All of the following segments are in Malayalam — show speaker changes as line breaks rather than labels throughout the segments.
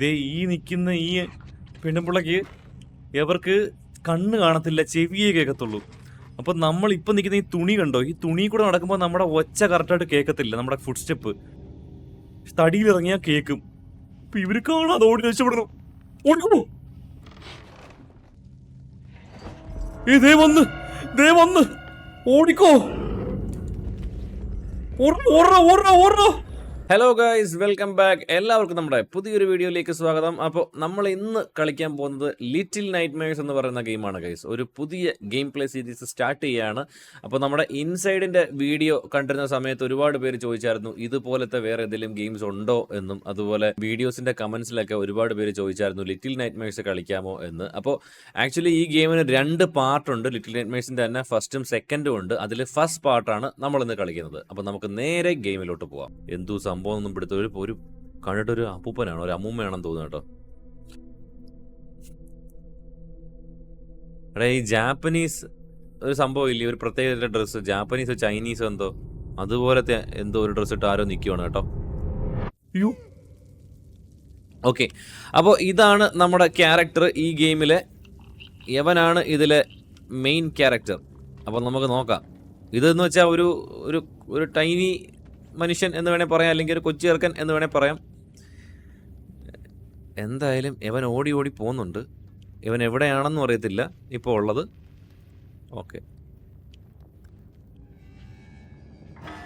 ദേ ഈ നിൽക്കുന്ന ഈ പെണ്ണുമ്പിള്ളക്ക് എവർക്ക് കണ്ണ് കാണത്തില്ല ചെവിയേ കേൾക്കത്തുള്ളൂ. അപ്പോൾ നമ്മൾ ഇപ്പം നിൽക്കുന്ന ഈ തുണി കണ്ടോ? ഈ തുണി കൂടെ നടക്കുമ്പോൾ നമ്മുടെ ഒച്ച കറക്റ്റായിട്ട് കേൾക്കത്തില്ല നമ്മുടെ ഫുഡ് സ്റ്റെപ്പ് തടിയിൽ ഇറങ്ങിയാൽ കേൾക്കും. അപ്പൊ ഇവർ കാണാതെ ഓടി രക്ഷപ്പെടണം ഓടിക്കുമോ ഏ ദേ വന്ന് ദേ വന്ന്. ഓടിക്കോ. ഓടണോ ഓടണോ ഓടണോ ഓടണോ. ഹലോ ഗൈസ് വെൽക്കം ബാക്ക് എല്ലാവർക്കും നമ്മുടെ പുതിയൊരു വീഡിയോയിലേക്ക് സ്വാഗതം. അപ്പോൾ നമ്മൾ ഇന്ന് കളിക്കാൻ പോകുന്നത് ലിറ്റിൽ നൈറ്റ് മേഴ്സ് എന്ന് പറയുന്ന ഗെയിമാണ് ഗൈസ് ഒരു പുതിയ ഗെയിം പ്ലേ സീരീസ് സ്റ്റാർട്ട് ചെയ്യുകയാണ് അപ്പോൾ നമ്മുടെ ഇൻസൈഡിന്റെ വീഡിയോ കണ്ടിരുന്ന സമയത്ത് ഒരുപാട് പേര് ചോദിച്ചായിരുന്നു ഇതുപോലത്തെ വേറെ എന്തെങ്കിലും ഗെയിംസ് ഉണ്ടോ? എന്നും അതുപോലെ വീഡിയോസിന്റെ കമൻസിലൊക്കെ ഒരുപാട് പേര് ചോദിച്ചായിരുന്നു ലിറ്റിൽ നൈറ്റ് മേഴ്സ് കളിക്കാമോ? എന്ന്. അപ്പോൾ ആക്ച്വലി ഈ ഗെയിമിന് രണ്ട് പാർട്ടുണ്ട് ലിറ്റിൽ നൈറ്റ് മേഴ്സിന്റെ തന്നെ ഫസ്റ്റും സെക്കൻഡും ഉണ്ട്. അതിൽ ഫസ്റ്റ് പാർട്ടാണ് നമ്മളിന്ന് കളിക്കുന്നത്. അപ്പോൾ നമുക്ക് നേരെ ഗെയിമിലോട്ട് പോവാം. എന്തു സംഭവം? ഒന്നും പിടുത്ത. ഒരു ഒരു കണ്ടിട്ടൊരു അപ്പൂപ്പനാണ് ഒരു അമ്മൂമ്മയാണെന്ന് തോന്നുന്നു കേട്ടോ. എടാ ഈ ജാപ്പനീസ് ഒരു സംഭവം ഇല്ലേ? ഒരു പ്രത്യേക ഡ്രസ്സ്. ജാപ്പനീസോ ചൈനീസോ എന്തോ? അതുപോലത്തെ എന്തോ ഒരു ഡ്രസ്സ് ഇട്ട് ആരോ നിൽക്കുവാണ് കേട്ടോ. ഓക്കെ. അപ്പോൾ ഇതാണ് നമ്മുടെ ക്യാരക്ടർ ഈ ഗെയിമിലെ. യവനാണ് ഇതിലെ മെയിൻ ക്യാരക്ടർ. അപ്പോൾ നമുക്ക് നോക്കാം. ഇതെന്ന് വെച്ചാൽ ഒരു ഒരു ഒരു ടൈനി മനുഷ്യൻ എന്ന് വേണേൽ പറയാം അല്ലെങ്കിൽ ഒരു കൊച്ചു ചെറുക്കൻ എന്ന് വേണേൽ പറയാം. എന്തായാലും ഇവൻ ഓടി ഓടി പോകുന്നുണ്ട്. ഇവൻ എവിടെയാണെന്നും അറിയത്തില്ല. ഇപ്പോൾ ഉള്ളത്. ഓക്കെ.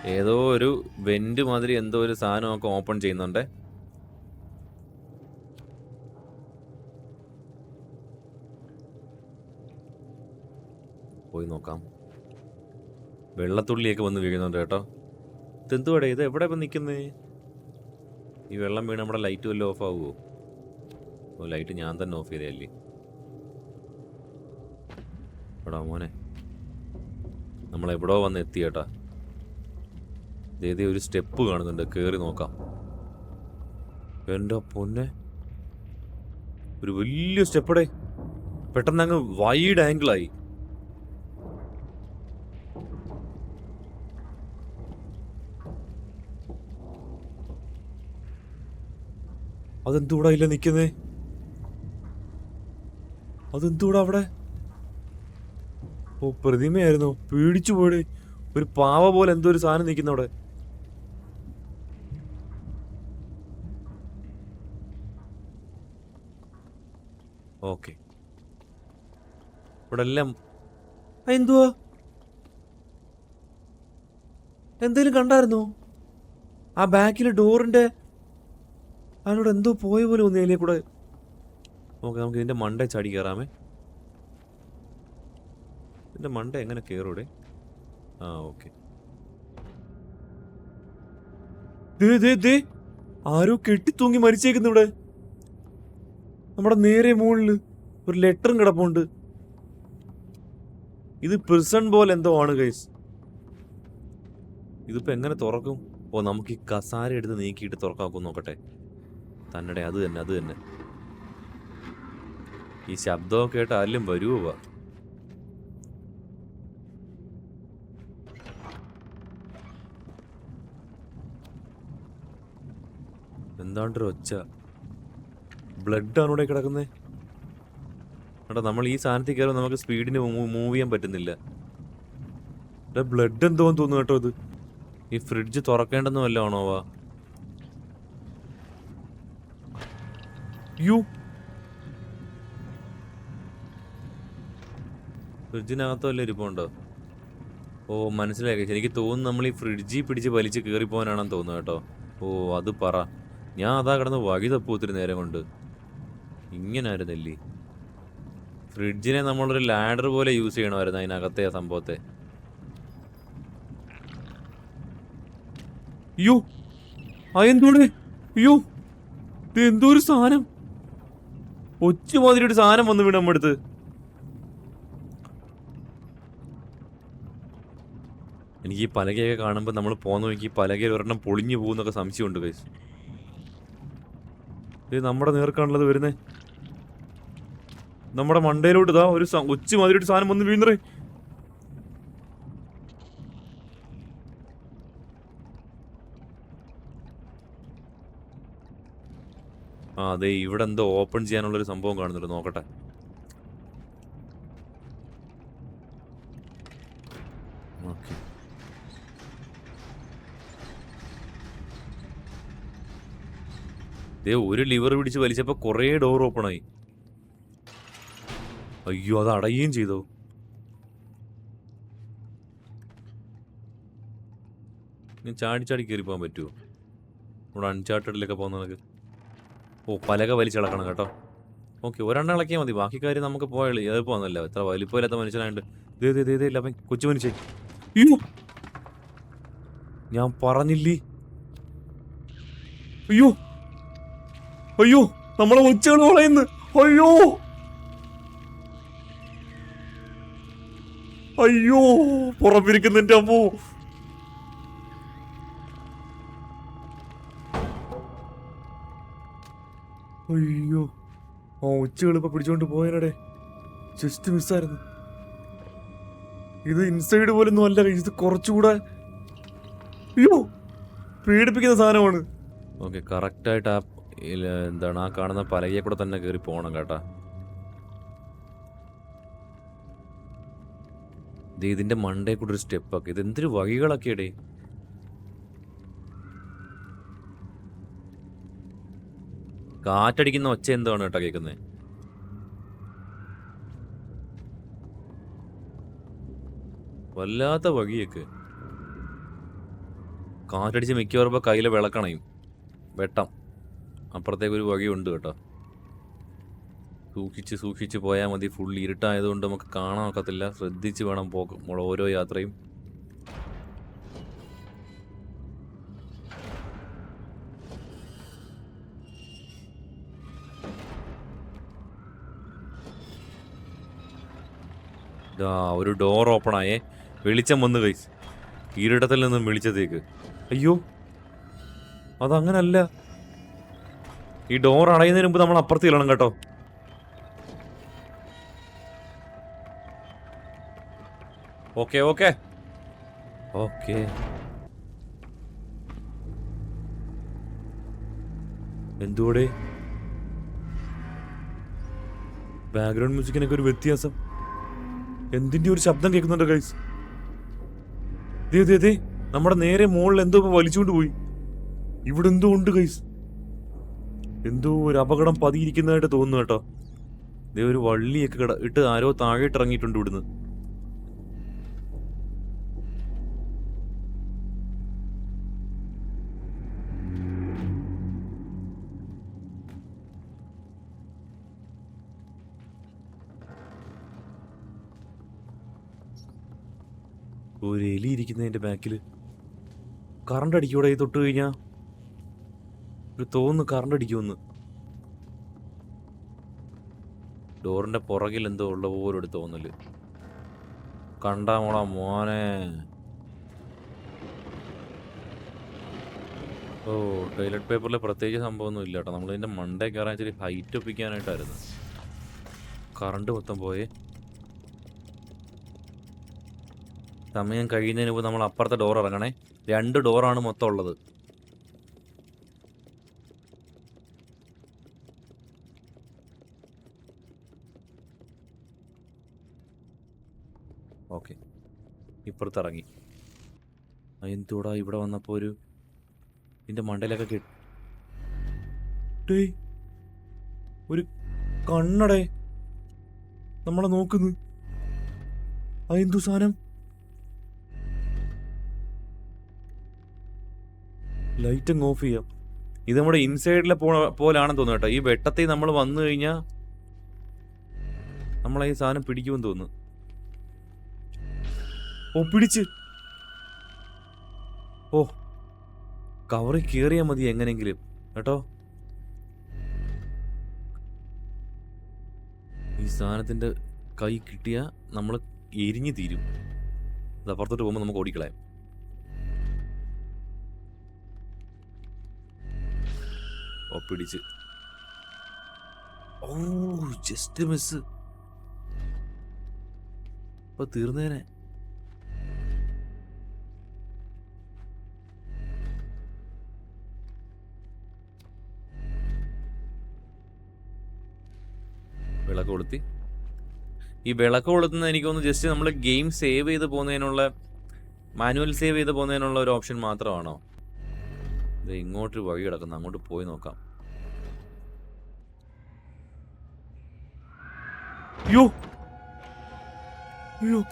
ഏതോ ഒരു വെന്റ് മാതിരി എന്തോ ഒരു സാധനമൊക്കെ ഓപ്പൺ ചെയ്യുന്നുണ്ട്. പോയി നോക്കാം. വെള്ളത്തുള്ളിയൊക്കെ വന്ന് വീഴുന്നുണ്ട് കേട്ടോ. ഇതെന്തുവാടേ? ഇത് എവിടെ ഇപ്പം നിൽക്കുന്നത് ഈ വെള്ളം വീണ് നമ്മുടെ ലൈറ്റ് വല്ലതും ഓഫ് ആവുമോ ഓ ലൈറ്റ് ഞാൻ തന്നെ ഓഫ് ചെയ്തല്ലേ എടാ മോനെ നമ്മളെവിടോ വന്ന് എത്തി കേട്ടാ. ഇതേതേ ഒരു സ്റ്റെപ്പ് കാണുന്നുണ്ട്. കയറി നോക്കാം. എന്റെ പൊന്നെ? ഒരു വലിയ സ്റ്റെപ്പടേ പെട്ടെന്ന് അങ്ങ് വൈഡ് ആംഗിളായി. അതെന്തൂടാ ഇല്ല നിൽക്കുന്നേ? അതെന്തൂടാ അവിടെ? ഓ പ്രതിമയായിരുന്നു. പേടിച്ചു പോയി ഒരു പാവ പോലെ എന്തോ ഒരു സാധനം നിൽക്കുന്ന അവിടെ. ഓക്കെ. ഇവിടെ എല്ലാം എന്തുവാ? എന്തേലും കണ്ടായിരുന്നു? ആ ബാക്കിലെ ഡോറിന്റെ അതിനോട് എന്തോ പോയ പോലെ ഒന്ന് അതിലേ കൂടെ? ഓക്കെ നമുക്ക് ഇതിന്റെ മണ്ട ചാടി കയറാമേ ഇതിന്റെ മണ്ട എങ്ങനെ കയറൂടെ ആ ഓക്കെ. ആരോ കെട്ടിത്തൂങ്ങി മരിച്ചേക്കുന്നു ഇവിടെ. നമ്മുടെ നേരെ മുകളിൽ ഒരു ലെറ്ററും കിടപ്പുണ്ട്. ഇത് പ്രിസൺ പോലെ എന്തോ ആണ് ഗൈസ് ഇതിപ്പോ എങ്ങനെ തുറക്കും? ഓ നമുക്ക് ഈ കസാര എടുത്ത് നീക്കിയിട്ട് തുറക്കാക്കും നോക്കട്ടെ. തന്നടെ അത് തന്നെ അത് തന്നെ. ഈ ശബ്ദമൊക്കെ കേട്ട് ആരിലും വരുവോ വാ? എന്താണ്ടൊരു ഒച്ച? ബ്ലഡ് ആണ് ഇവിടെ കിടക്കുന്നേ? എടാ നമ്മൾ ഈ സാധനത്തിൽ കയറുമ്പോൾ നമുക്ക് സ്പീഡിന് മൂവ് ചെയ്യാൻ പറ്റുന്നില്ല. ബ്ലഡ് എന്തോന്ന് തോന്നുന്നു കേട്ടോ ഇത്? ഈ ഫ്രിഡ്ജ് തുറക്കേണ്ടെന്ന് വല്ല ആണോ വാ? യു. ഫ്രിഡ്ജിനകത്തോ വല്ല ഇരിപ്പുണ്ടോ? ഓ മനസ്സിലായി. guys. എനിക്ക് തോന്നുന്നു നമ്മൾ ഈ ഫ്രിഡ്ജിൽ പിടിച്ച് വലിച്ച് കയറിപ്പോകാനാണെന്ന് തോന്നുന്നു കേട്ടോ. ഓ അത് പറ. ഞാൻ അതാ കിടന്ന് വഴി തപ്പു ഒത്തിരി നേരം കൊണ്ട്. ഇങ്ങനെ ആയിരുന്നല്ലേ ഫ്രിഡ്ജിനെ നമ്മളൊരു ലാഡർ പോലെ യൂസ് ചെയ്യണമായിരുന്നു അതിനകത്തെ ആ സംഭവത്തെ. അയ്യോ ആ എന്തോടെ? അയ്യോ ഇത് എന്തോ ഒരു സാധനം. ഒച്ച മാതിരി ഒരു സാധനം വന്നു വീണ് നമ്മുടെ എനിക്ക് ഈ പലകയൊക്കെ കാണുമ്പോൾ നമ്മൾ പോന്ന നോക്കി പലകയിൽ ഒരെണ്ണം പൊളിഞ്ഞു പോകുന്നൊക്കെ സംശയമുണ്ട് കൈസ് ഇത് നമ്മുടെ നേർക്കാണുള്ളത് വരുന്നേ. നമ്മുടെ മണ്ടയിലോട്ട് ഇതാ ഒരു ഒച്ചുമാതിരി ഒച്ച മാതിരി ഒരു സാധനം വന്ന് വീഴുന്നേ ആ അതെ ഇവിടെ എന്തോ ഓപ്പൺ ചെയ്യാനുള്ളൊരു സംഭവം കാണുന്നുണ്ട്. നോക്കട്ടെ. ദേ ഒരു ലിവർ പിടിച്ച് വലിച്ചപ്പോ കുറേ ഡോർ ഓപ്പൺ ആയി. അയ്യോ അത് അടയുകയും ചെയ്തോ. ചാടി ചാടി കയറി പോകാൻ പറ്റുമോ ഇവിടെ അൺചാർട്ടഡിലൊക്കെ പോകുന്നതൊക്കെ ഓ പലക വലിച്ചിളക്കണം കേട്ടോ. ഓക്കെ ഒരെണ്ണം ഇളക്കിയാൽ മതി. ബാക്കി കാര്യം നമുക്ക് പോയാൽ എളുപ്പമൊന്നുമല്ല എത്ര വലിപ്പമില്ലാത്ത ദേ ദേ ദേ ഇല്ല അപ്പം കൊച്ചു മനുഷ്യൻ. അയ്യോ! ഞാൻ പറഞ്ഞില്ലേ? അയ്യോ! അയ്യോ! നമ്മളെ ഒച്ചകൾ പറയുന്നു അയ്യോ! അയ്യോ! പുറപ്പിരിക്കുന്നെന്റെ അമ്മോ. അയ്യോ ആ ഉച്ചകൾ ഇപ്പൊ പിടിച്ചോണ്ട് പോയനടെ. ജസ്റ്റ് മിസ്സായിരുന്നു ഇത് ഇൻസൈഡ് പോലൊന്നും അല്ല ഇത് കുറച്ചുകൂടെ അയ്യോ പേടിപ്പിക്കുന്ന സാധനമാണ്. ഓക്കെ കറക്റ്റായിട്ട് ആ എന്താണ് ആ കാണുന്ന പലകയെ കൂടെ തന്നെ കയറി പോകണം കേട്ടാ. ദേ ഇതിന്റെ മണ്ടേ കൂടെ ഒരു സ്റ്റെപ്പ് ഒക്കെ. ഇത് എന്തൊരു വഴികളൊക്കെയടേ കാറ്റടിക്കുന്ന ഒച്ച എന്താണ് കേട്ടോ കേൾക്കുന്നത് വല്ലാത്ത വഴിയൊക്കെ. കാറ്റടിച്ച് മിക്കവാറും കയ്യിലെ വിളക്കണയും. വെട്ടം. അപ്പുറത്തേക്ക് ഒരു വഴിയുണ്ട് കേട്ടോ. സൂക്ഷിച്ച് സൂക്ഷിച്ച് പോയാൽ മതി. ഫുൾ ഇരുട്ടായതുകൊണ്ട് നമുക്ക് കാണാൻ ഒക്കത്തില്ല. ശ്രദ്ധിച്ച് വേണം പോക്ക്. ഓരോ യാത്രയും. ഒരു ഡോർ ഓപ്പൺ ആയേ. വെളിച്ചം വന്നു കൈസ് ഇരുടത്തിൽ നിന്നും വെളിച്ചത്തേക്ക് അയ്യോ അതങ്ങനല്ല. ഈ ഡോർ അടയുന്നതിന് മുമ്പ് നമ്മൾ അപ്പുറത്ത് ഇടണം കേട്ടോ. ഓക്കെ ഓക്കെ ഓക്കെ എന്തുകൂടെ ബാക്ക്ഗ്രൗണ്ട് മ്യൂസിക്കിനൊക്കെ ഒരു വ്യത്യാസം. എന്തിന്റെ ഒരു ശബ്ദം കേൾക്കുന്നുണ്ട് ഗൈസ് ദേ ദേ ദേ നമ്മുടെ നേരെ മുകളിൽ എന്തോ വലിച്ചുകൊണ്ട് പോയി. ഇവിടെ എന്തോ ഉണ്ട് ഗൈസ് എന്തോ ഒരു അപകടം പതിയിരിക്കുന്നതായിട്ട് തോന്നുന്നു കേട്ടോ. ദേ ഒരു വള്ളിയൊക്കെ കിട ഇട്ട് ആരോ താഴെ ഇറങ്ങിയിട്ടുണ്ട് ഇവിടുന്ന്. ഒരു എലി ഇരിക്കുന്നതിന്റെ ബാക്കിൽ കറണ്ട് അടിക്കൂടെ ഈ തൊട്ട് കഴിഞ്ഞാൽ ഒരു തോന്നുന്നു കറണ്ട് അടിക്കുമെന്ന്. ഡോറിന്റെ പുറകിൽ എന്തോ ഉള്ള പോലെ ഒരു തോന്നൽ കണ്ടാ മോളാ മോനെ. ഓ ടോയ്ലറ്റ് പേപ്പറിൽ പ്രത്യേകിച്ച് സംഭവമൊന്നും ഇല്ല കേട്ടോ. നമ്മളിതിന്റെ മണ്ടേ കയറാൻ ഇച്ചിരി ഹൈറ്റ് ഒപ്പിക്കാനായിട്ടായിരുന്നു. കറണ്ട് മൊത്തം പോയേ. സമയം കഴിയുന്നതിന് മുമ്പ് നമ്മൾ അപ്പുറത്തെ ഡോർ ഇറങ്ങണേ. രണ്ട് ഡോറാണ് മൊത്തം ഉള്ളത്. ഓക്കെ. ഇപ്പുറത്ത് ഇറങ്ങി. ആ, എന്തുവാടാ ഇവിടെ വന്നപ്പോൾ ഒരു ഇതിന്റെ മണ്ടയിലൊക്കെ കിട്ടി ഒരു കണ്ണടേ. നമ്മളെ നോക്കുന്നു അതെന്തു സാധനം? ലൈറ്റ് ഓഫ് ചെയ്യാം. ഇത് നമ്മുടെ ഇൻസൈഡിലെ പോലാണെന്ന് തോന്നുന്നു കേട്ടോ. ഈ വെട്ടത്തിൽ നമ്മൾ വന്നു കഴിഞ്ഞാൽ നമ്മളെ ഈ സാധനം പിടിക്കുമെന്ന് തോന്നുന്നു. ഓ പിടിച്ച്. ഓ കവറി കയറിയാൽ മതി എങ്ങനെങ്കിലും കേട്ടോ? ഈ സാധനത്തിന്റെ കൈ കിട്ടിയ നമ്മൾ എരിഞ്ഞു തീരും. അപ്പുറത്തോട്ട് പോകുമ്പോൾ നമുക്ക് ഓടിക്കളയാം. ഓ പിടിച്ച്. ഓ ജസ്റ്റ് മിസ് ഇപ്പൊ തീർന്നേനെ. വിളക്ക് കൊളുത്തി. ഈ വിളക്ക് കൊളുത്തുന്ന എനിക്കൊന്ന് ജസ്റ്റ് നമ്മൾ ഗെയിം സേവ് ചെയ്ത് പോകുന്നതിനുള്ള മാനുവൽ സേവ് ചെയ്ത് പോകുന്നതിനുള്ള ഒരു ഓപ്ഷൻ മാത്രമാണോ? ഇത് ഇങ്ങോട്ട് വഴി കിടക്കുന്നു. അങ്ങോട്ട് പോയി നോക്കാം. യോ അയ്യോ.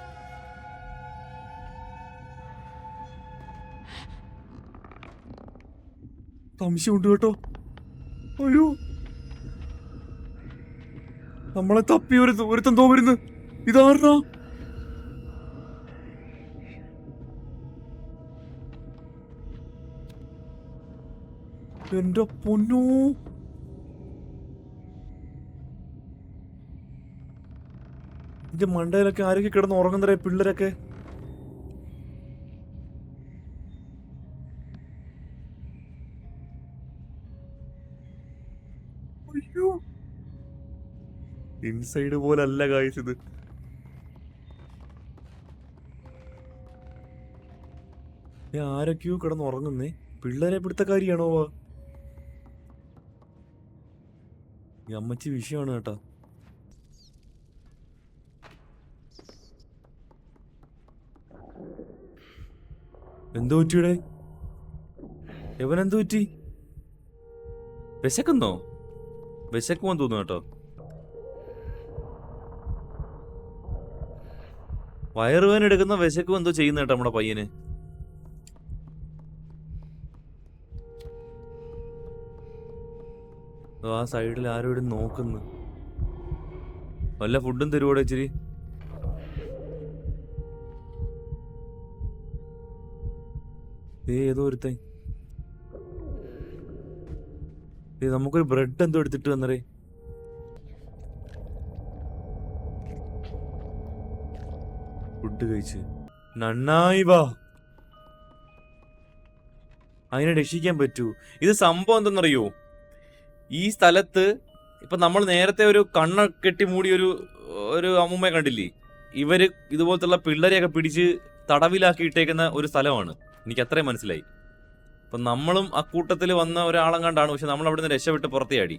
സംശയമുണ്ട് കേട്ടോ. അയ്യോ. നമ്മളെ തപ്പി ഒരു ഒരുത്തൻ തോ വരുന്നു. ഇതാരണ എന്റെ പൊന്നോ. എന്റെ മണ്ടയിലൊക്കെ ആരൊക്കെ കിടന്ന് ഉറങ്ങുന്നവരെ പിള്ളേരൊക്കെ? ഇൻസൈഡ് പോലല്ല കാഴ്ച ഇത്. ഏ, ആരൊക്കെയോ കിടന്ന് ഉറങ്ങുന്നേ? പിള്ളേരെ പിടുത്തക്കാരിയാണോ വാ? അമ്മച്ചി വിഷയമാണ് കേട്ടാ. എന്തോ പറ്റിയുടെ? എവനെന്തോ പറ്റി? വിശക്കുന്നോ വിശക്കുമെന്ന് തോന്നുന്നു കേട്ടോ. വയറുവേന എടുക്കുന്ന വിശക്കും എന്തോ ചെയ്യുന്ന കേട്ടോ നമ്മുടെ പയ്യന്. ആ സൈഡിൽ ആരും ഇവിടെ നോക്കുന്നു. വല്ല ഫുഡും തരുവോടെ ഇച്ചിരി? ദേ ഏതോ ഒരുത്തൻ. നമുക്കൊരു ബ്രെഡ് എന്തോ എടുത്തിട്ട് വന്നറേ ഫുഡ് കഴിച്ച്. നന്നായി വാ. അതിനെ രക്ഷിക്കാൻ പറ്റൂ. ഇത് സംഭവം എന്തെന്നറിയോ ഈ സ്ഥലത്ത് ഇപ്പൊ നമ്മൾ നേരത്തെ ഒരു കണ്ണ കെട്ടി മൂടി ഒരു ഒരു അമ്മൂമ്മയെ കണ്ടില്ലേ? ഇവർ ഇതുപോലത്തെ പിള്ളേരെയൊക്കെ പിടിച്ച് തടവിലാക്കി ഇട്ടേക്കുന്ന ഒരു സ്ഥലമാണ്. എനിക്ക് അത്രയും മനസ്സിലായി. അപ്പൊ നമ്മളും ആ കൂട്ടത്തിൽ വന്ന ഒരാളം കണ്ടാണ് പക്ഷെ നമ്മൾ അവിടുന്ന് രക്ഷപ്പെട്ട് രക്ഷപ്പെട്ട് പുറത്തെയാടി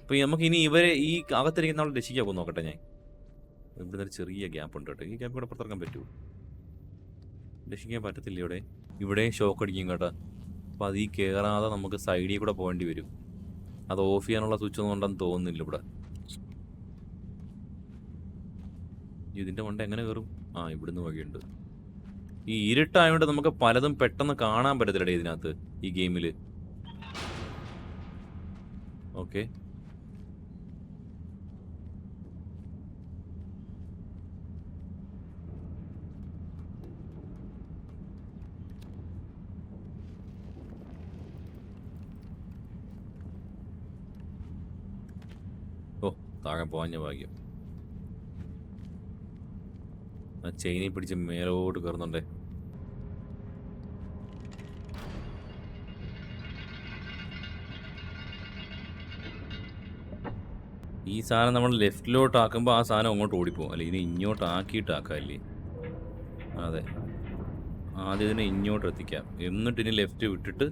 അപ്പൊ നമുക്ക് ഇനി ഇവരെ ഈ അകത്തിരിക്കുന്ന നമ്മൾ രക്ഷിക്കാൻ നോക്കട്ടെ ഞാൻ. ഇവിടെ ഒരു ചെറിയ ഗ്യാപ്പ് ഉണ്ട് കേട്ടോ. ഈ ഗ്യാപ്പ് കൂടെ പുറത്തിറക്കാൻ പറ്റുമോ രക്ഷിക്കാൻ പറ്റത്തില്ല ഇവിടെ. ഇവിടെ ഷോക്ക് അടിക്കും കേട്ടോ. അപ്പൊ അത് ഈ കയറാതെ നമുക്ക് സൈഡിൽ കൂടെ പോകേണ്ടി വരും. അത് ഓഫ് ചെയ്യാനുള്ള സ്വിച്ച് ഒന്നും ഉണ്ടെന്ന് തോന്നുന്നില്ല ഇവിടെ. ഇതിന്റെ മണ്ട എങ്ങനെ കയറും ആ ഇവിടുന്ന് വഴിയുണ്ട്. ഈ ഇരുട്ടായതുകൊണ്ട് നമുക്ക് പലതും പെട്ടെന്ന് കാണാൻ പറ്റത്തില്ലടേ ഇതിനകത്ത് ഈ ഗെയിമിൽ ഓക്കെ. ഓ താഴെ പോഞ്ഞ ഭാഗ്യം. ആ ചെയിനിൽ പിടിച്ച് മേലോട്ട് കയറുന്നുണ്ടേ. ഈ സാധനം നമ്മൾ ലെഫ്റ്റിലോട്ട് ആക്കുമ്പോൾ ആ സാധനം അങ്ങോട്ട് ഓടിപ്പോകും അല്ലെ ഇത് ഇങ്ങോട്ട് ആക്കിയിട്ട് ആക്കാമല്ലേ അതെ. ആദ്യം ഇതിനെ ഇങ്ങോട്ട് എത്തിക്കാം എന്നിട്ട് ഇനി ലെഫ്റ്റ് വിട്ടിട്ട്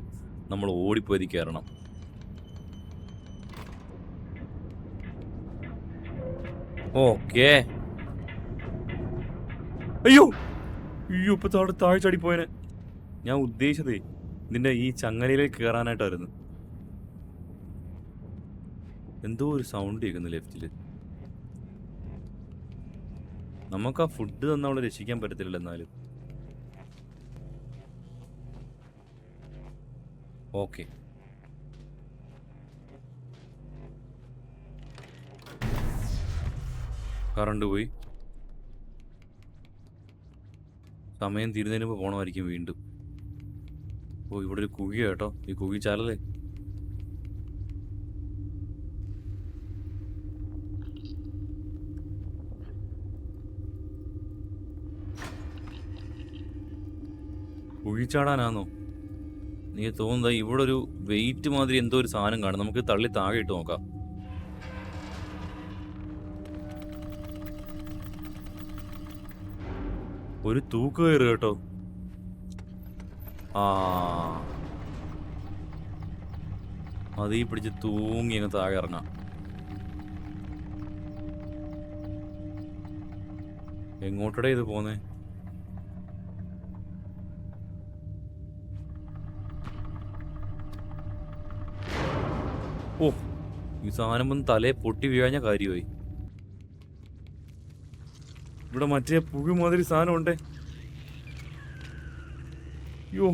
നമ്മൾ ഓടിപ്പോയി കയറണം. ഓക്കേ. അയ്യോ. അയ്യോ ഇപ്പൊ താഴെ താഴെ ചാടിപ്പോയനെ. ഞാൻ ഉദ്ദേശിച്ചതേ നിന്റെ ഈ ചങ്ങലയിലേക്ക് കയറാനായിട്ടായിരുന്നു എന്തോ ഒരു സൗണ്ട് കേൾക്കുന്നു ലെഫ്റ്റിൽ നമുക്ക് ആ ഫുഡ് തന്നെ അവളെ രക്ഷിക്കാൻ പറ്റത്തില്ല എന്നാലും. ഓക്കെ കറണ്ട് പോയി. സമയം തീരുന്നതിന് മുമ്പ് പോകണമായിരിക്കും വീണ്ടും. ഓ ഇവിടെ ഒരു കുഴി കേട്ടോ. ഈ കുഴി ചാലല്ലേ? കുഴിച്ചാടാനാന്നോ എനിക്ക് തോന്നുന്നത് ഇവിടെ ഒരു വെയിറ്റ് മാതിരി എന്തോ ഒരു സാധനം കാണും. നമുക്ക് തള്ളി താഴെ ഇട്ട് നോക്കാം. ഒരു തൂക്ക് കയറ് കേട്ടോ. ആ. അതീ പിടിച്ച് തൂങ്ങി അങ്ങ് താഴെ ഇറങ്ങാം. എങ്ങോട്ടടേ ഇത് പോന്നെ? ഓ ഈ സാധനം ഒന്ന് തലയെ പൊട്ടി വീഴാഞ്ഞ കാര്യമായി. ഇവിടെ മറ്റേ പുഴു മാതിരി സാധനം ഉണ്ടേ യോ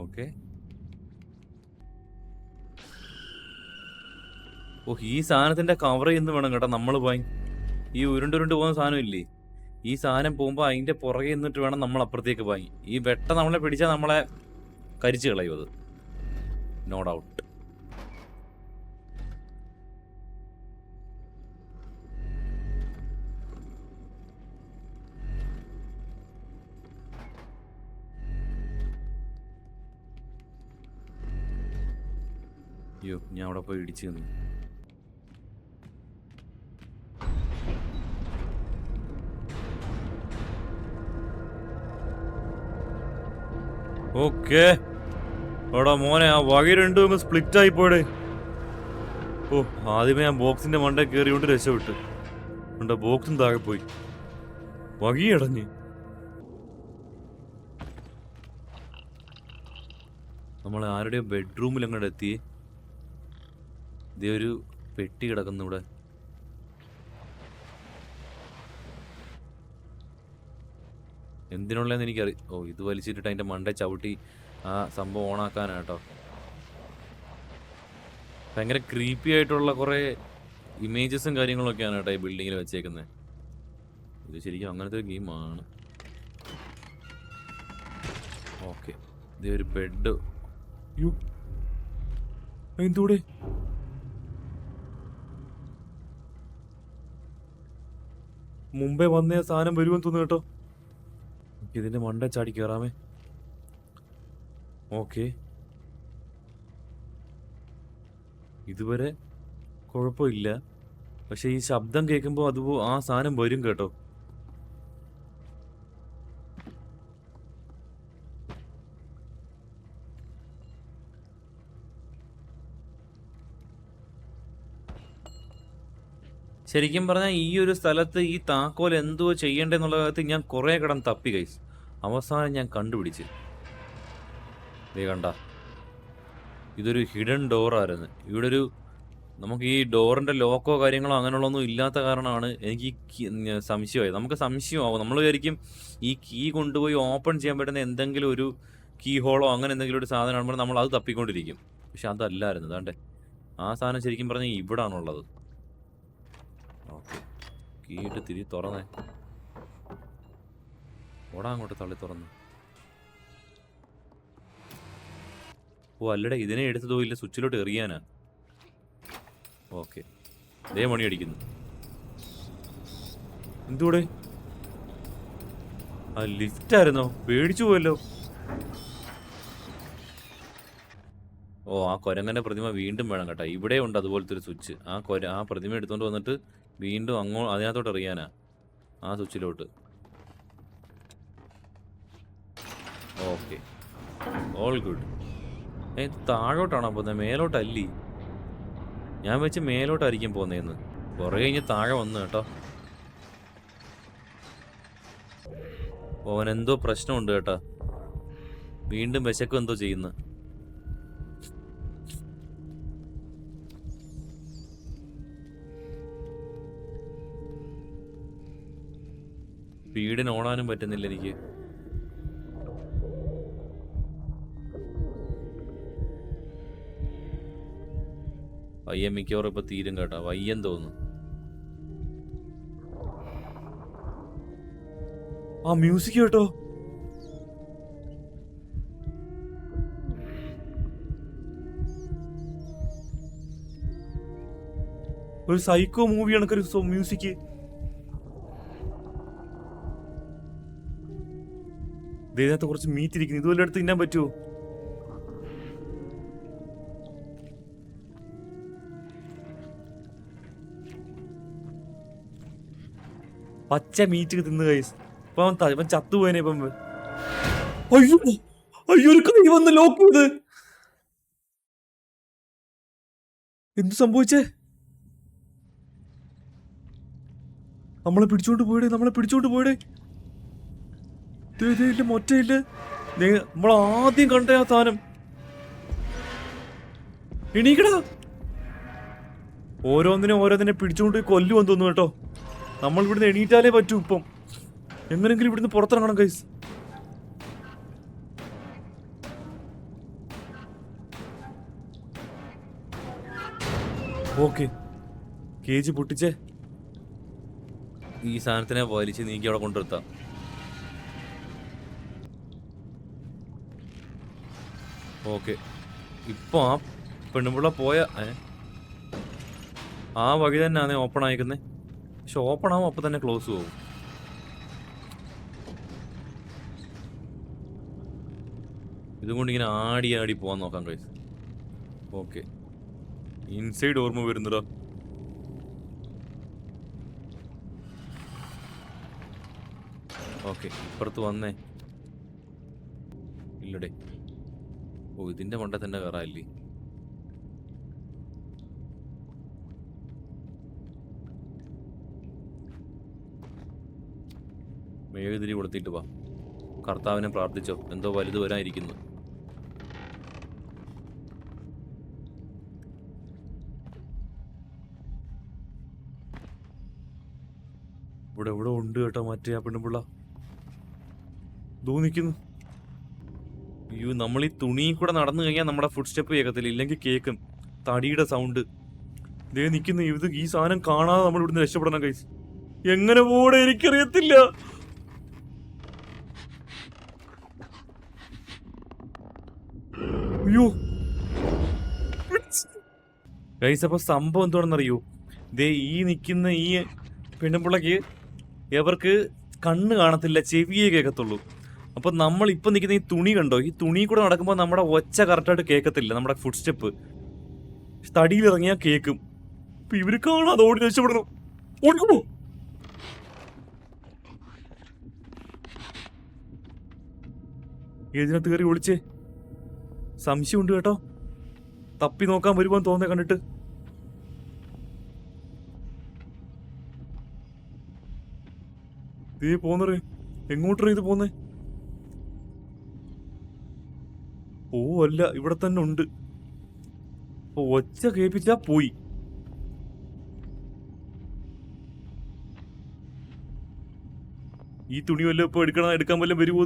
ഓക്കെ. ഓ ഈ സാധനത്തിന്റെ കവർ ചെയ്യുന്ന വേണം കേട്ടോ നമ്മൾ പോയി. ഈ ഉരുണ്ടുരുണ്ട് പോകുന്ന സാധനം ഇല്ലേ? ഈ സാധനം പോകുമ്പോൾ അതിന്റെ പുറകെ നിന്നിട്ട് വേണം നമ്മൾ അപ്പുറത്തേക്ക് പോയി ഈ വെട്ട നമ്മളെ പിടിച്ചാൽ നമ്മളെ കരിച്ചു കളയും അത്. നോ ഡൗട്ട് അയ്യോ ഞാൻ അവിടെ പോയി ഇടിച്ചു നിന്നു. ഓക്കേ. എടാ മോനെ ആ വക രണ്ടും സ്പ്ലിറ്റ് ആയി പോയേ ഓ ആദ്യമേ ഞാൻ ബോക്സിന്റെ മണ്ട കയറിയോണ്ട് രക്ഷപ്പെട്ടു. ഉണ്ട് ബോക്സും താഴെ പോയി. വകിയടഞ്ഞ് നമ്മൾ ആരുടെയോ ബെഡ്റൂമിൽ അങ്ങോട്ട് എത്തി. ഇതേ ഒരു പെട്ടി കിടക്കുന്നു ഇവിടെ എന്തിനുള്ളതെന്ന് എനിക്കറിയാം ഓ ഇത് വലിച്ചിട്ടിട്ട് അതിന്റെ മണ്ട ചവിട്ടി ആ സംഭവം ഓണാക്കാനാണ് കേട്ടോ. ഭയങ്കര ക്രീപ്പി ആയിട്ടുള്ള കുറേ ഇമേജസും കാര്യങ്ങളൊക്കെയാണ് കേട്ടോ ഈ ബിൽഡിങ്ങിൽ വെച്ചേക്കുന്നത് ഇത് ശരിക്കും അങ്ങനത്തെ ഒരു ഗെയിമാണ് ഓക്കെ. ഇത് ഒരു ബെഡ് യു എന്തൂടെ മുമ്പേ വന്ന സാധനം വരുമെന്ന് തോന്നുന്നു കേട്ടോ. ഇതിന്റെ മണ്ട ചാടി കയറാമേ ഓക്കെ. ഇതുവരെ കുഴപ്പമില്ല. പക്ഷെ ഈ ശബ്ദം കേൾക്കുമ്പോൾ അത് ആ സാധനം വരും കേട്ടോ. ശരിക്കും പറഞ്ഞാൽ ഈ ഒരു സ്ഥലത്ത് ഈ താക്കോൽ എന്തോ ചെയ്യണ്ടെന്നുള്ള കാര്യത്തിൽ ഞാൻ കുറേ കടം തപ്പി കൈസ് അവസാനം ഞാൻ കണ്ടുപിടിച്ച്. ദേ കണ്ട. ഇതൊരു ഹിഡൻ ഡോറായിരുന്നു ഇവിടെ ഒരു നമുക്ക് ഈ ഡോറിന്റെ ലോക്കോ കാര്യങ്ങളോ അങ്ങനെയുള്ളൊന്നും ഇല്ലാത്ത കാരണമാണ് എനിക്ക് ഈ സംശയമായത് നമുക്ക് സംശയമാവും. നമ്മൾ വിചാരിക്കും ഈ കീ കൊണ്ടുപോയി ഓപ്പൺ ചെയ്യാൻ പറ്റുന്ന എന്തെങ്കിലും ഒരു കീ ഹോളോ അങ്ങനെ എന്തെങ്കിലും ഒരു സാധനം ആകുമ്പോൾ നമ്മൾ അത് തപ്പിക്കൊണ്ടിരിക്കും. പക്ഷെ അതല്ലായിരുന്നു. അതാണ്ടേ. ആ സാധനം ശരിക്കും പറഞ്ഞാൽ ഇവിടാണുള്ളത്. ഓക്കെ. ഇട്ട് തിരി തുറന്നേ. ഓടാ അങ്ങോട്ട് തള്ളി തുറന്നു. ഓ അല്ലടെ ഇതിനെ എടുത്തതോ ഇല്ല സ്വിച്ചിലോട്ട് എറിയാനാ. ഓക്കെ. അതേ മണി അടിക്കുന്നു. എന്തുകൂടെ ആ ലിഫ്റ്റ് ആയിരുന്നോ? പേടിച്ചു പോയല്ലോ. ഓ ആ കൊരങ്ങന്റെ പ്രതിമ വീണ്ടും വേണം കേട്ടോ. ഇവിടെ ഉണ്ട് അതുപോലത്തെ ഒരു സ്വിച്ച്. ആ കൊര ആ പ്രതിമ എടുത്തുകൊണ്ട് വന്നിട്ട് വീണ്ടും അങ്ങോ അതിനകത്തോട്ട് എറിയാനാ. ആ സ്വിച്ചിലോട്ട്. ഓക്കെ. ഓൾ ഗുഡ് ഏ താഴോട്ടാണോ പോകുന്നത് മേലോട്ടല്ലേ. ഞാൻ വെച്ച് മേലോട്ടായിരിക്കും പോകുന്നതെന്ന് കുറേ കഴിഞ്ഞ് താഴെ വന്നു കേട്ടോ. ഓൻ എന്തോ പ്രശ്നമുണ്ട് കേട്ടോ. വീണ്ടും വിശക്കും എന്തോ ചെയ്യുന്നു. വീടിന് ഓടാനും പറ്റുന്നില്ല എനിക്ക്. വയ്യ മിക്കവാറും ഇപ്പൊ തീരും കേട്ടോ. വയ്യം തോന്നുന്നു. ആ മ്യൂസിക് കേട്ടോ. ഒരു സൈക്കോ മൂവി കണക്കൊരു മ്യൂസിക്. ഇതിനകത്ത് കുറച്ച് മീറ്റ് ഇരിക്കുന്നു. ഇതുപോലെ എടുത്ത് തിന്നാൻ പറ്റുമോ പച്ച മീറ്റ് തിന്ന് കൈസ് ഇപ്പൊ അവൻ ചത്തുപോയനെ ഇപ്പം അയ്യോ അയ്യോ ഒരു കൈ വന്ന് ലോക്ക് ചെയ്ത്. എന്ത് സംഭവിച്ചേ? നമ്മളെ പിടിച്ചോണ്ട് പോയിടേ നമ്മളെ പിടിച്ചോണ്ട് പോയിടേ. ഇല്ല മൊറ്റയില്ല. നമ്മൾ ആദ്യം കണ്ട ആ സാധനം. എണീക്കടാ. ഓരോന്നിനെ ഓരോന്നിനെ പിടിച്ചോണ്ട് കൊല്ലു തോന്നുന്നു കേട്ടോ. നമ്മൾ ഇവിടുന്ന് എണീറ്റാലേ പറ്റൂ ഇപ്പം. എങ്ങനെങ്കിലും ഇവിടുന്ന് പുറത്തിറങ്ങണം കൈസ് ഓക്കെ. കേജ് പൊട്ടിച്ചേ. ഈ സാധനത്തിനെ വലിച്ച് നീക്കി അവിടെ കൊണ്ടുവരുത്താം. ഓക്കെ. ഇപ്പൊ ആ പെണ്ണുപിള്ള പോയ ആ വഴി തന്നെയാണ് ഓപ്പൺ ആയിക്കുന്നത് പക്ഷെ ഓപ്പൺ ആവും അപ്പൊ തന്നെ ക്ലോസ് പോകും. ഇതുകൊണ്ട് ഇങ്ങനെ ആടി ആടി പോവാൻ നോക്കാം കഴിച്ച് ഓക്കെ ഇൻസൈഡ് ഓർമ്മ വരുന്നുണ്ടോ ഓക്കെ ഇപ്പുറത്ത് വന്നേ. ഇല്ലടേ. ഓ ഇതിന്റെ മണ്ടേ തന്നെ കയറാല്ലേ മെഴുതിരി കൊടുത്തിട്ട് വാ. കർത്താവിനെ പ്രാർത്ഥിച്ചോ. എന്തോ വലുത് വരാനിരിക്കുന്നു ഇവിടെ ഇവിടെ ഉണ്ട് കേട്ടോ മറ്റേ ആ പെണ്ണുപിള്ള. തോന്നിക്കുന്നു അയ്യോ നമ്മൾ ഈ തുണിയിൽ കൂടെ നടന്നു കഴിഞ്ഞാൽ നമ്മുടെ ഫുഡ് സ്റ്റെപ്പ് കേൾക്കത്തില്ല. ഇല്ലെങ്കിൽ കേൾക്കും തടിയുടെ സൗണ്ട് ദേ നിൽക്കുന്നു ഇത് ഈ സാധനം കാണാതെ നമ്മൾ ഇവിടുന്ന് രക്ഷപ്പെടണം കൈസ് എങ്ങനെ പോടെ എനിക്കറിയത്തില്ല. അയ്യോ. ഗൈസ് അപ്പൊ സംഭവം എന്താണെന്നറിയോ? ദേ ഈ നിൽക്കുന്ന ഈ പെണ്ണുമ്പിള്ളക്ക് എവർക്ക് കണ്ണ് കാണത്തില്ല ചെവിയേ കേൾക്കത്തുള്ളൂ അപ്പൊ നമ്മൾ ഇപ്പൊ നിൽക്കുന്ന ഈ തുണി കണ്ടോ? ഈ തുണി കൂടെ നടക്കുമ്പോൾ നമ്മുടെ ഒച്ച കറക്റ്റായിട്ട് കേൾക്കത്തില്ല നമ്മുടെ ഫുഡ് സ്റ്റെപ്പ് തടിയിൽ ഇറങ്ങിയാൽ കേൾക്കും അപ്പൊ ഇവർ കാണാതെ ഓടി രക്ഷപ്പെടണം ഓടിക്കുമോ ഏതിനകത്ത് കയറി ഒളിച്ചേ? സംശയമുണ്ട് കേട്ടോ. തപ്പി നോക്കാൻ വരുമ്പോൾ തോന്നേ കണ്ടിട്ട്. നീ പോന്നറേ എങ്ങോട്ടറേ ഇത് പോന്നേ? ഓ അല്ല ഇവിടെ തന്നെ ഉണ്ട്. ഒച്ച കേൾപ്പിച്ചാ പോയി. ഈ തുണി വല്ലതും ഇപ്പൊ എടുക്കണ എടുക്കാൻ വല്ലതും വരുമോ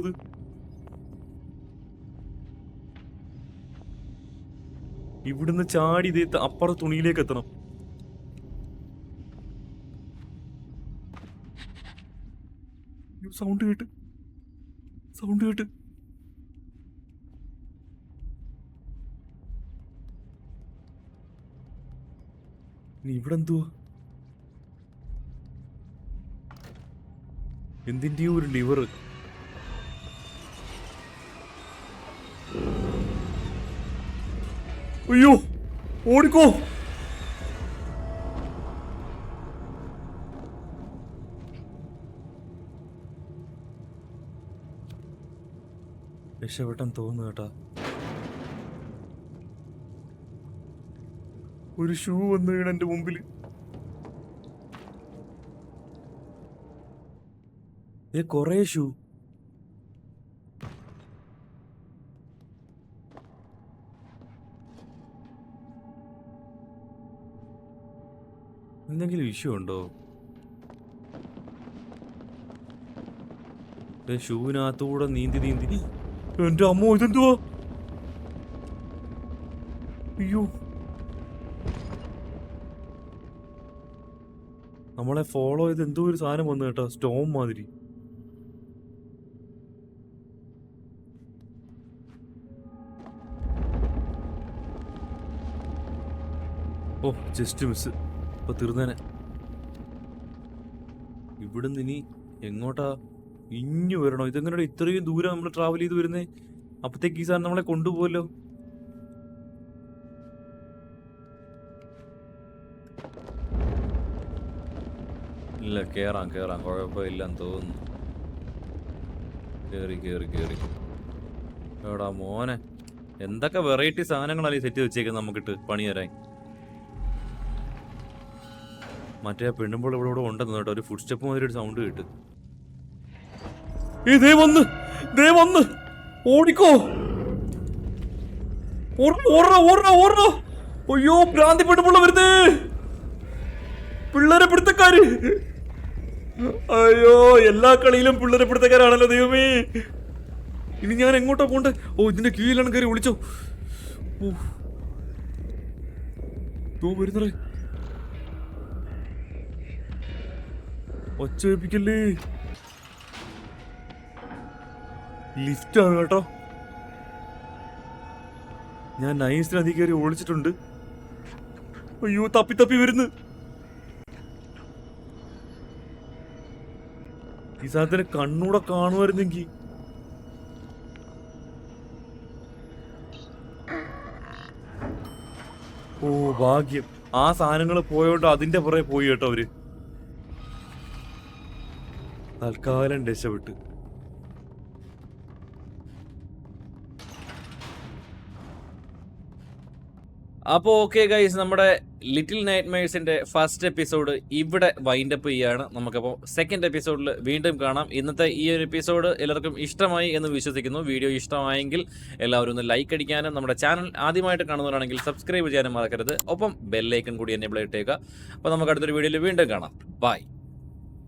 ഇവിടുന്ന് ചാടി ഇത് അപ്പുറ തുണിയിലേക്ക് എത്തണം. സൗണ്ട് കേട്ട്. സൗണ്ട് കേട്ട്. നീ ഇവിടെ എന്തുവാ? എന്തിന്റെയോ ഒരു ലിവർ അയ്യോ ഓടിക്കോ. രക്ഷപ്പെട്ടെന്ന് തോന്നുന്നു കേട്ടാ. ഒരു ഷൂ വന്ന് വീണ് എന്റെ മുമ്പിൽ ഏ കൊറേ ഷൂ. എന്തെങ്കിലും ഇഷ്യൂ ഉണ്ടോ? ഷൂവിനകത്തൂടെ നീന്തി നീന്തി. എന്റെ അമ്മ ഇതെന്തുവാ? അയ്യോ. നമ്മളെ ഫോളോ ചെയ്ത് എന്തോ ഒരു സാധനം വന്നു കേട്ടോ സ്റ്റോം മാതിരി. ഓ ജസ്റ്റ് മിസ് ഇപ്പൊ തീർന്നേനെ. ഇവിടുന്ന് ഇനി എങ്ങോട്ടാ ഇഞ്ഞു വരണോ? ഇതെങ്ങനെ ഇത്രയും ദൂരം നമ്മൾ ട്രാവൽ ചെയ്ത് വരുന്നേ? അപ്പത്തേക്ക് ഈ സാധനം നമ്മളെ കൊണ്ടുപോകല്ലോ ഇല്ല കേറാം കേറാം. കുഴപ്പമില്ലെന്ന് തോന്നുന്നു. കേറി കേറി കേറി. എടാ മോനെ എന്തൊക്കെ വെറൈറ്റി സാധനങ്ങളാണ് ഈ സെറ്റ് വെച്ചേക്കുന്നത് നമുക്കിട്ട് പണി തരാൻ മറ്റേ പെണ്ണുമ്പോൾ ഇവിടെ ഇവിടെ ഉണ്ടെന്ന് കേട്ടോ. ഒരു ഫുഡ് സ്റ്റെപ്പ് മാതിരി ഒരു സൗണ്ട് കേട്ട്. ഏ ദേ വന്ന്. ദേ വന്ന്. ഓടിക്കോ. ഓടണ ഓടണ ഓടണ അയ്യോ ഭ്രാന്തി പെണ്ണുമ്പോൾ വരുന്നേ. പിള്ളേരെ പിടുത്തക്കാര്. അയ്യോ എല്ലാ കളിയിലും പിള്ളേരെ പിടുത്തക്കാരാണല്ലോ ദൈവമേ. ഇനി ഞാൻ എങ്ങോട്ടാ പോണ്ടേ? ഓ ഇതിന്റെ കീഴിലാണ് കയറി വിളിച്ചോ. ഓ ദോ വരുന്നേ ലിഫ്റ്റ് വെപ്പിക്കല്ലേ ലിഫ്റ്റാണ് കേട്ടോ. ഞാൻ നൈസിന് അതി കയറി ഒളിച്ചിട്ടുണ്ട് അയ്യോ തപ്പി തപ്പി വരുന്നു. ഈ സാധനത്തിന് കണ്ണൂടെ കാണുമായിരുന്നെങ്കിൽ ഓ ഭാഗ്യം. ആ സാധനങ്ങൾ പോയോണ്ട് അതിന്റെ പുറകെ പോയി കേട്ടോ അവർ. തൽക്കാലം രക്ഷപ്പെട്ട്. അപ്പോൾ ഓക്കെ ഗൈസ് നമ്മുടെ ലിറ്റിൽ നൈറ്റ് മേഴ്സിന്റെ ഫസ്റ്റ് എപ്പിസോഡ് ഇവിടെ വൈൻഡ് അപ്പ് ചെയ്യാണ്. നമുക്കപ്പോൾ സെക്കൻഡ് എപ്പിസോഡിൽ വീണ്ടും കാണാം. ഇന്നത്തെ ഈ ഒരു എപ്പിസോഡ് എല്ലാവർക്കും ഇഷ്ടമായി എന്ന് വിശ്വസിക്കുന്നു. വീഡിയോ ഇഷ്ടമായെങ്കിൽ എല്ലാവരും ഒന്ന് ലൈക്ക് അടിക്കാനും നമ്മുടെ ചാനൽ ആദ്യമായിട്ട് കാണുന്നവരാണെങ്കിൽ സബ്സ്ക്രൈബ് ചെയ്യാനും മറക്കരുത്. ഒപ്പം ബെല്ലൈക്കൺ കൂടി എന്നെ ഇട്ടേക്കുക അപ്പോൾ നമുക്ക് അടുത്തൊരു വീഡിയോയിൽ വീണ്ടും കാണാം. ബൈ